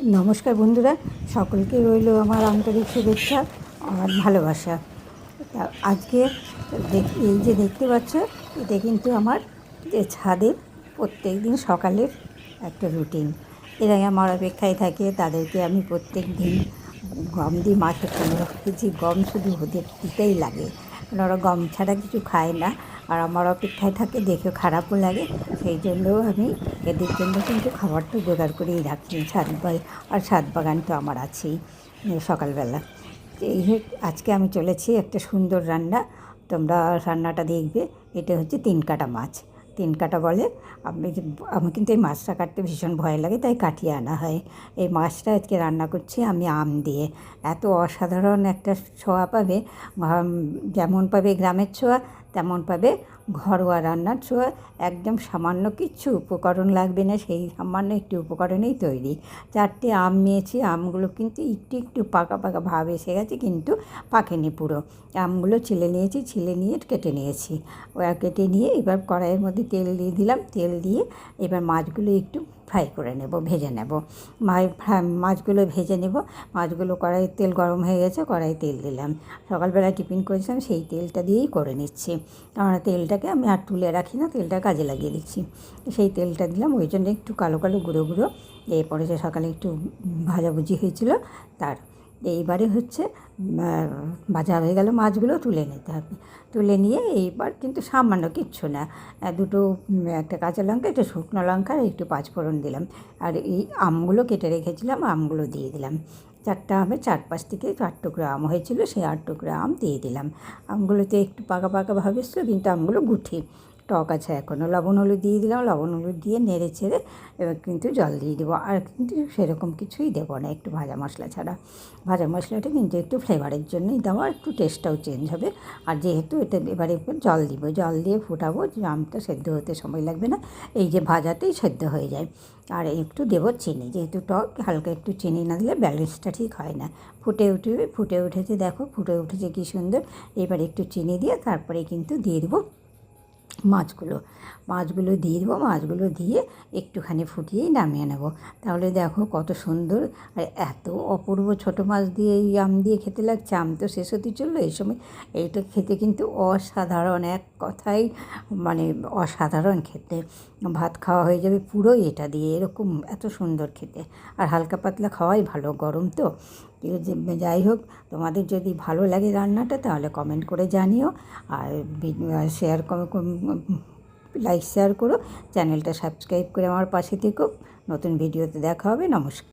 নমস্কার বন্ধুরা, সকলকে রইল আমার আন্তরিক শুভেচ্ছা আর ভালোবাসা। আজকে এই যে দেখতে পাচ্ছ, এটা কিন্তু আমার যে ছাদের প্রত্যেক দিন সকালের একটা রুটিন এরা আমার অপেক্ষায় থাকে, তাদেরকে আমি প্রত্যেক দিন গম দিই মাসে পনেরো কেজি গম শুধু ওদের দিতেই লাগে। কারণ ওরা গম ছাড়া কিছু খায় না। আর আমার অপেক্ষায় থাকে, দেখে খারাপও লাগে। সেই জন্য আমি এদের জন্য কিন্তু খাবারটা জোগাড় করেই রাখি। ছাদ আর ছাদ বাগান তো আমার আছেই সকালবেলা। এই আজকে আমি চলেছি একটা সুন্দর রান্না। তোমরা রান্নাটা দেখবে। এটা হচ্ছে তিন কাটা মাছ। তিন কাটা বলে, আমি আমি কিন্তু এই মাছটা কাটতে ভীষণ ভয় লাগে, তাই কাটিয়ে আনা হয়। এই মাছটা আজকে রান্না করছি আমি আম দিয়ে। এত অসাধারণ একটা ছোঁয়া পাবে। যেমন পাবে গ্রামের ছোঁয়া তেমন পাবে ঘরোয়া রান্নার ছোঁয়া, একদম সামান্য কিচ্ছু উপকরণ লাগবে না, সেই সামান্য একটু উপকরণেই তৈরি। চারটে আম নিয়েছি, আমগুলো কিন্তু একটু একটু পাকা পাকা ভাব এসে গেছে, কিন্তু পাকেনি পুরো। আমগুলো ছিলে নিয়েছি, ছিলে নিয়ে কেটে নিয়েছি। কেটে নিয়ে এবার কড়াইয়ের মধ্যে তেল দিয়ে দিলাম, তেল দিয়ে এবার মাছগুলো একটু ফ্রাই করে নেব, ভেজে নেব। মাছগুলো ভেজে নেব। মাছগুলো কড়াই তেল গরম হয়ে গেছে কড়াই তেল দিলাম। সকালবেলা টিফিন করেছিলাম, সেই তেলটা দিয়েই করে নিচ্ছি। কারণ তেলটাকে আমি আর তুলে রাখি না, তেলটা কাজে লাগিয়ে দিচ্ছি। সেই তেলটা দিলাম, ওই জন্য একটু কালো কালো গুঁড়ো গুঁড়ো। এরপরে যে সকালে একটু ভাজাভুজি হয়েছিল, তার এইবারে হচ্ছে ভাজা হয়ে গেল মাছগুলো তুলে নিতে হবে। তুলে নিয়ে এইবার কিন্তু সামান্য কিচ্ছু না দুটো একটা কাঁচা লঙ্কা, একটা শুকনো লঙ্কা আর একটু পাঁচফোড়ন দিলাম। আর এই আমগুলো কেটে রেখেছিলাম, আমগুলো দিয়ে দিলাম। চারটা আমের চার পাঁচ থেকে চার টুকরো আম হয়েছিল, সেই আট টুকরো আম দিয়ে দিলাম। আমগুলোতে একটু পাকা পাকা ভাবে কিন্তু আমগুলো গুঠি। টক আছে এখনও লবণ হলুদ দিয়ে দিলাম, লবণ হলুদ দিয়ে নেড়ে ছেড়ে এবার কিন্তু জল দিয়ে দেবো। আর কিন্তু সেরকম কিছুই দেবো না, একটু ভাজা মশলা ছাড়া। ভাজা মশলাটা কিন্তু একটু ফ্লেভারের জন্যই দেওয়া একটু টেস্টটাও চেঞ্জ হবে। আর যেহেতু এটা এবারে জল দিব, জল দিয়ে ফুটাবো আমটা সেদ্ধ হতে সময় লাগবে না, এই যে ভাজাতেই সেদ্ধ হয়ে যায়। আর একটু দেবো চিনি, যেহেতু টক, হালকা একটু চিনি না দিলে ব্যালেন্সটা ঠিক হয় না। ফুটে উঠবে ফুটে উঠেছে, দেখো, ফুটে উঠেছে কী সুন্দর। এবার একটু চিনি দিয়ে তারপরে কিন্তু দিয়ে দেবো মাছগুলো মাছগুলো দিয়ে দেবো, মাছগুলো দিয়ে একটুখানি ফুটিয়েই নামিয়ে নেব। তাহলে দেখো কত সুন্দর, আর এত অপূর্ব ছোট মাছ দিয়ে এই আম দিয়ে খেতে লাগছে, আম তো শেষ হতে চলল এই সময়। এইটা খেতে কিন্তু অসাধারণ, এক কথাই মানে অসাধারণ খেতে। ভাত খাওয়া হয়ে যাবে পুরোই এটা দিয়ে, এরকম এত সুন্দর খেতে। আর হালকা পাতলা খাওয়াই ভালো, গরম তো। যাই হোক, তোমাদের যদি ভালো লাগে রান্নাটা, তাহলে কমেন্ট করে জানিও। আর শেয়ার লাইক শেয়ার করো। চ্যানেলটা সাবস্ক্রাইব করে আমার পাশে থেকো। নতুন ভিডিওতে দেখা হবে, নমস্কার।